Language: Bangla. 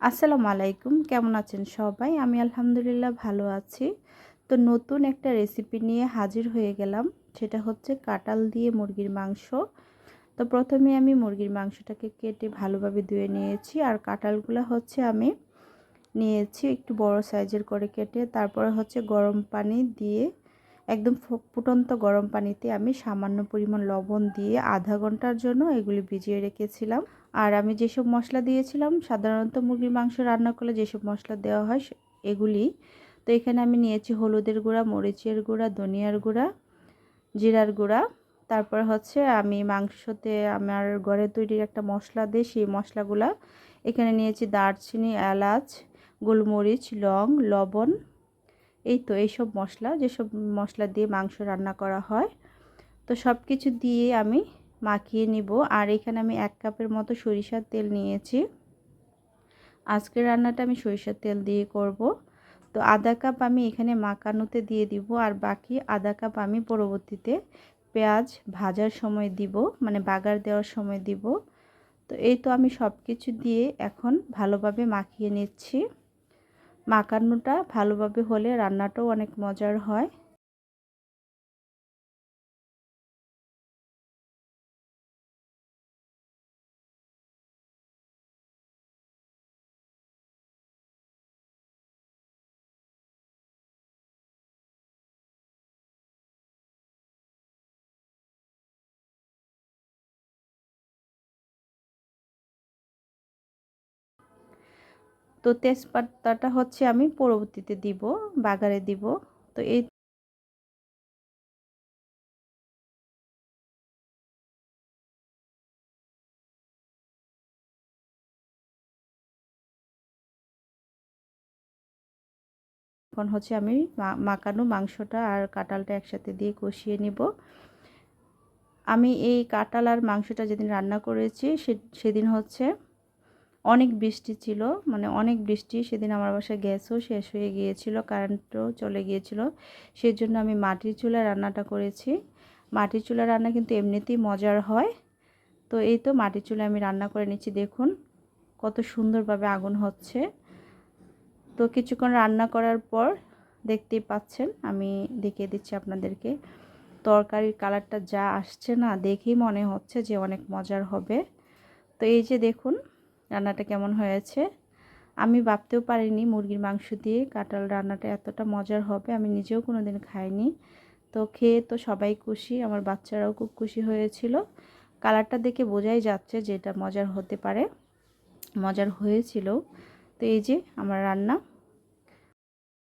আসসালামু আলাইকুম, কেমন আছেন সবাই? আমি আলহামদুলিল্লাহ ভালো আছি। তো নতুন একটা রেসিপি নিয়ে হাজির হয়ে গেলাম, সেটা হচ্ছে কাটাল দিয়ে মুরগির মাংস। তো প্রথমে আমি মুরগির মাংসটাকে কেটে ভালোভাবে ধুয়ে নিয়েছি, আর কাটালগুলো হচ্ছে আমি নিয়েছি একটু বড় সাইজের করে কেটে, তারপরে হচ্ছে গরম পানি দিয়ে একদম ফুটন্ত গরম পানিতে আমি সামান্য পরিমাণ লবণ দিয়ে আধা ঘণ্টার জন্য এগুলি ভিজিয়ে রেখেছিলাম। আর আমি যেসব মশলা দিয়েছিলাম, সাধারণত মুরগির মাংস রান্না করলে যেসব মশলা দেওয়া হয় এগুলি। তো এখানে আমি নিয়েছি হলুদের গুঁড়া, মরিচের গুঁড়া, ধনিয়ার গুঁড়া, জিরার গুঁড়া। তারপর হচ্ছে আমি মাংসতে আমার ঘরে তৈরির একটা মশলা দিই সেই মশলাগুলা। এখানে নিয়েছি দারচিনি, এলাচ, গোলমরিচ, লং, লবণ এই তো এইসব মশলা, যেসব মশলা দিয়ে মাংস রান্না করা হয়, তো সব কিছু দিয়ে আমি মাখিয়ে নিব। আর এখানে আমি এক কাপের মতো সরিষার তেল নিয়েছি। আজকের রান্নাটা আমি সরিষার তেল দিয়ে করব। তো আধা কাপ আমি এখানে মাখানোতে দিয়ে দিব, আর বাকি আধা কাপ আমি পরবর্তীতে পেঁয়াজ ভাজার সময় দিব মানে বাগার দেওয়ার সময় দিব। তো এই তো আমি সব কিছু দিয়ে এখন ভালোভাবে মাখিয়ে নিচ্ছি। মাখানোটা ভালোভাবে হলে রান্নাটাও অনেক মজার হয়। তো তেজপাতাটা হচ্ছে আমি পরবর্তীতে দিব, বাগারে দিব। তো এই এখন হচ্ছে আমি মাখানো মাংসটা আর কাঁটালটা একসাথে দিয়ে কষিয়ে নিব। আমি এই কাঁটাল আর মাংসটা যেদিন রান্না করেছি সেদিন হচ্ছে অনেক বৃষ্টি ছিল মানে অনেক বৃষ্টি। সেদিন আমার বাসায় গ্যাসও শেষ হয়ে গিয়েছিল, কারেন্টও চলে গিয়েছিল। সেই জন্য আমি মাটির চুলায় রান্নাটা করেছি। মাটির চুলা রান্না কিন্তু এমনিতেই মজার হয়। তো এই তো মাটির চুলায় আমি রান্না করে নিচ্ছি, দেখুন কত সুন্দরভাবে আগুন হচ্ছে। তো কিছুক্ষণ রান্না করার পর দেখতেই পাচ্ছেন, আমি দেখিয়ে দিচ্ছি আপনাদেরকে। তরকারির কালারটা যা আসছে না, দেখেই মনে হচ্ছে যে অনেক মজার হবে। তো এই যে দেখুন রান্নাটা কেমন হয়েছে? আমি ভাবতেও পারিনি মুরগির মাংস দিয়ে কাঁঠাল রান্নাটা এতটা মজার হবে, আমি নিজেও কোনো দিন খাইনি। তো খেয়ে তো সবাই খুশি, আমার বাচ্চারাও খুব খুশি হয়েছিল। কালারটা দেখে বোঝাই যাচ্ছে যে এটা মজার হতে পারে, মজার হয়েছিল। তো এই যে আমার রান্না।